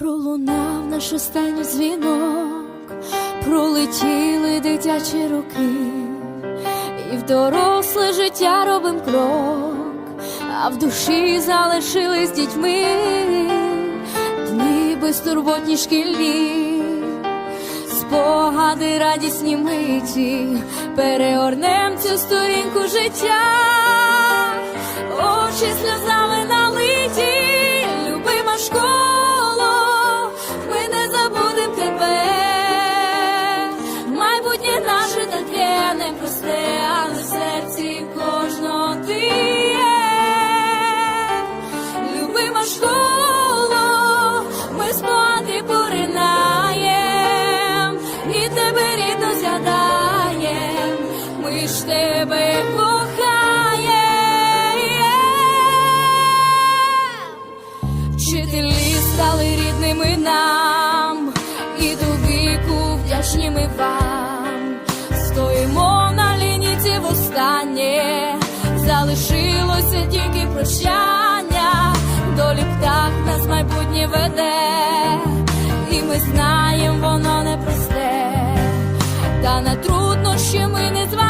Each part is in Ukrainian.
Пролунав наш останній дзвінок, пролетіли дитячі роки, і в доросле життя робим крок, а в душі залишились дітьми, дні безтурботні шкільні, спогади радісні миті, переорнем цю сторінку життя, очі сльозами вдячні вам. Стоїмо на лінійці востаннє, залишилося тільки прощання, долі птах нас майбутнє веде, і ми знаємо, воно непросте, та на труднощі ми не зважаєм,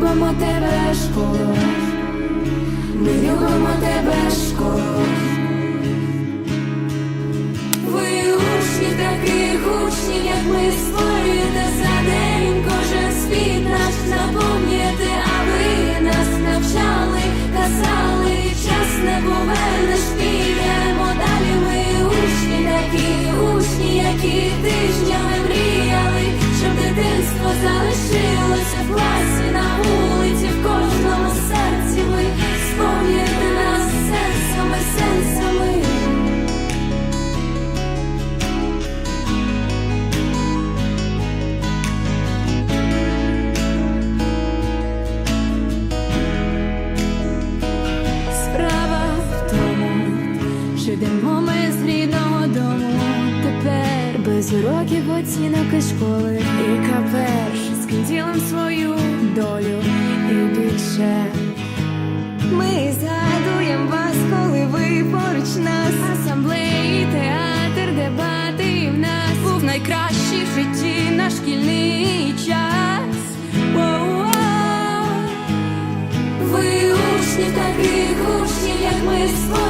Любимо тебе, школо. Ми любимо тебе, йдемо ми з рідного дому. Тепер без уроків оцінок і школи. Яка перша з ким свою долю і більше. Ми згадуємо вас, коли ви поруч нас. Асамблеї, театр, дебати і в нас був найкращий в житті наш шкільний час. Ви учні таких учнів, як ми створюєте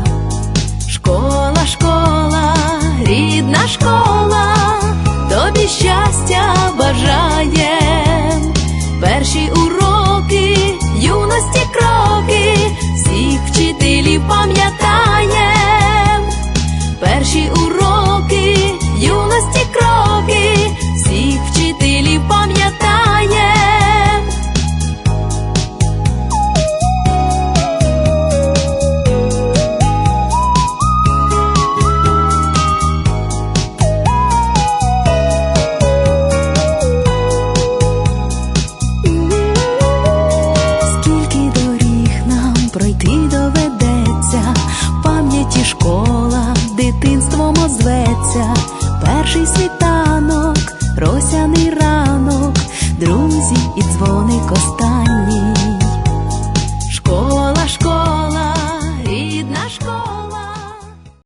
Дитинством зветься перший світанок, росяний ранок,